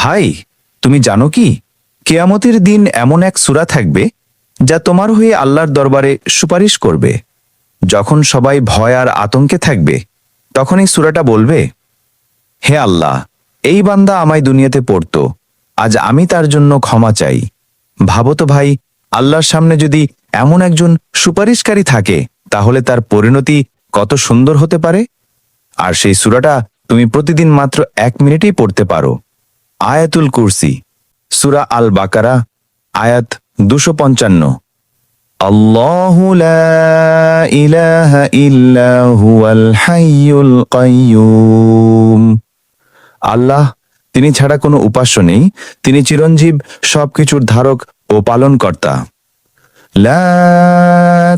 ভাই, তুমি জানো কি? কেয়ামতের দিন এমন এক সূরা থাকবে যা তোমার হয়ে আল্লাহর দরবারে সুপারিশ করবে। যখন সবাই ভয় আর আতঙ্কে থাকবে তখন এই সূরাটা বলবে, হে আল্লাহ, এই বান্দা আমায় দুনিয়াতে পড়তো, আজ আমি তার জন্য ক্ষমা চাই। ভাবো তো ভাই, আল্লাহর সামনে যদি এমন একজন সুপারিশকারী থাকে, তাহলে তার পরিণতি কত সুন্দর হতে পারে? আর সেই সূরাটা তুমি প্রতিদিন মাত্র এক মিনিটেই পড়তে পারো। আয়াতুল কুরসি, সুরা আল বাকারা আয়াত দুশো পঞ্চান্ন। আল্লাহ, তিনি ছাড়া কোনো উপাস্য নেই, তিনি চিরঞ্জীব, সবকিছুর ধারক ও পালনকর্তা। লা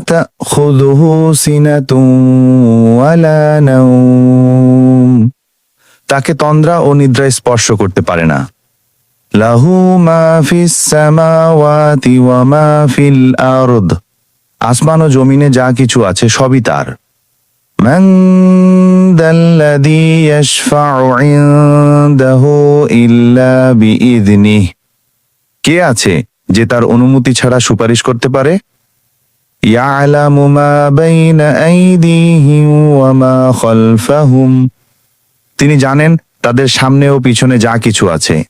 তাখুযুহু সিনাতুন ওয়ালা নাওম। তাকে তন্দ্রা ও নিদ্রায় স্পর্শ করতে পারে না। লাহু মাফিস সামাওয়াতি ওয়া মা আরদ। আসমান ও জমিনে যা কিছু আছে সবই তার। কে আছে যে তার অনুমতি ছাড়া সুপারিশ করতে পারে? ইয়ালামু মা বাইনা আইদিহিম ওয়া মা খালফাহুম। তিনি জানেন তাদের সামনে ও পিছনে যা কিছু আছে।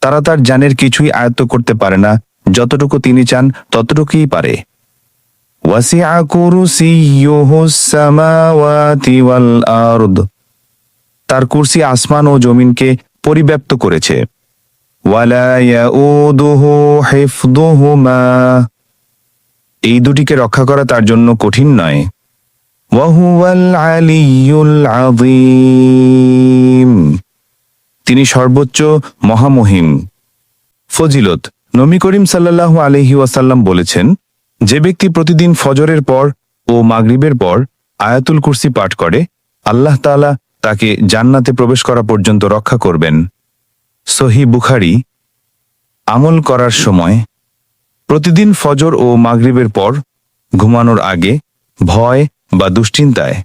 তারা তার জানের কিছুই আয়ত্ত করতে পারে না, যতটুকু তিনি চান ততটুকুই পারে। সামাওয়াতি তার কুরসি আসমান ও জমিনকে পরিব্যাপ্ত করেছে। ওয়ালা ইয়াউদুহু হিফদুহুমা। এই দুটিকে রক্ষা করা তার জন্য কঠিন নয়। ওয়াহুয়াল আলিয়ুল আযীম। তিনি সর্বোচ্চ মহামহিম। ফজিলত, নবী করিম সাল্লাল্লাহু আলহি ওয়াসাল্লাম বলেছেন, যে ব্যক্তি প্রতিদিন ফজরের পর ও মাগরিবের পর আয়াতুল কুরসি পাঠ করে, আল্লাহ তাআলা তাকে জান্নাতে প্রবেশ করা পর্যন্ত রক্ষা করবেন। সহি বুখারি আমল করার সময় প্রতিদিন ফজর ও মাগরিবের পর ঘুমানোর আগে ভয় বা দুশ্চিন্তায়